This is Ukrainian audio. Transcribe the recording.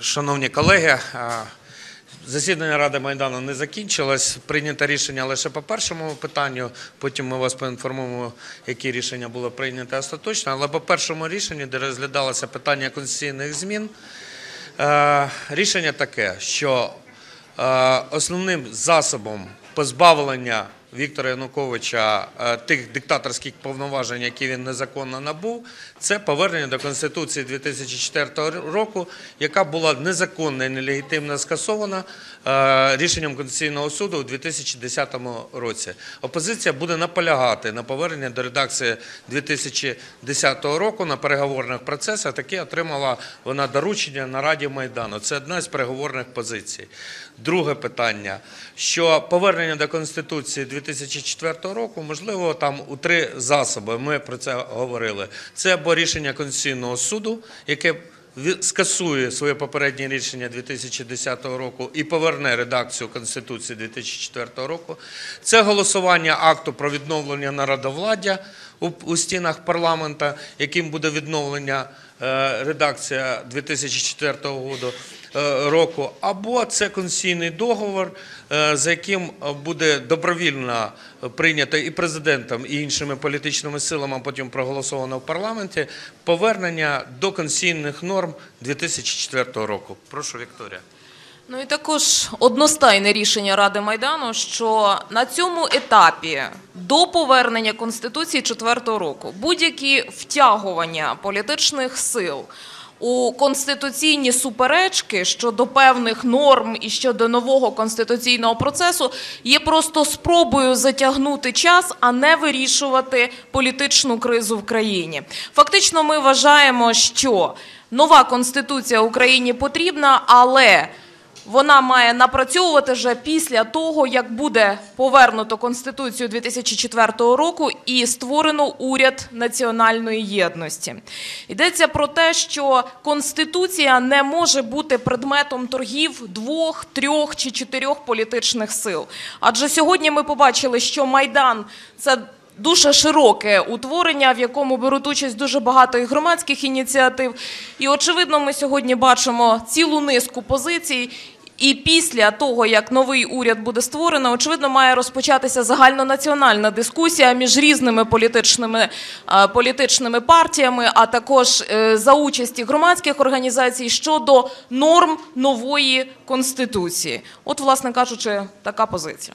Шановні колеги, засідання Ради Майдану не закінчилось. Прийнято рішення лише по першому питанню. Потім ми вас поінформуємо, які рішення було прийнято остаточно. Але по першому рішенню, де розглядалося питання конституційних змін, рішення таке, що основним засобом позбавлення Віктора Януковича е, тих диктаторських повноважень, які він незаконно набув, це повернення до Конституції 2004 року, яка була незаконно і нелегітимно скасована е, рішенням Конституційного суду у 2010 році. Опозиція буде наполягати на повернення до редакції 2010 року на переговорних процесах. Таке отримала вона доручення на Раді Майдану. Це одна з переговорних позицій. Друге питання, що повернення до Конституції 2004 року, можливо, там у три засоби. Ми про це говорили. Це або рішення Конституційного суду, яке скасує своє попереднє рішення 2010 року і поверне редакцію Конституції 2004 року. Це голосування акту про відновлення народовладдя у, стінах парламента, яким буде відновлення редакція 2004 року е, року, або це конституційний договор, е, за яким е, буде добровільно прийнято і президентом, і іншими політичними силами, потім проголосовано в парламенті, повернення до конституційних норм 2004 року. Прошу, Вікторія. Ну і також одностайне рішення Ради Майдану, що на цьому етапі до повернення Конституції 4-го року будь-які втягування політичних сил у конституційні суперечки щодо певних норм і щодо нового конституційного процесу є просто спробою затягнути час, а не вирішувати політичну кризу в країні. Фактично, ми вважаємо, що нова конституція Україні потрібна, але вона має напрацьовувати вже після того, як буде повернуто Конституцію 2004 року і створено уряд національної єдності. Йдеться про те, що Конституція не може бути предметом торгів двох, трьох чи чотирьох політичних сил. Адже сьогодні ми побачили, що Майдан це дуже широке утворення, в якому беруть участь дуже багато і громадських ініціатив. І очевидно, ми сьогодні бачимо цілу низку позицій. І після того, як новий уряд буде створено, очевидно, має розпочатися загальнонаціональна дискусія між різними політичними, е, політичними партіями, а також е, за участі громадських організацій щодо норм нової конституції. От, власне кажучи, така позиція.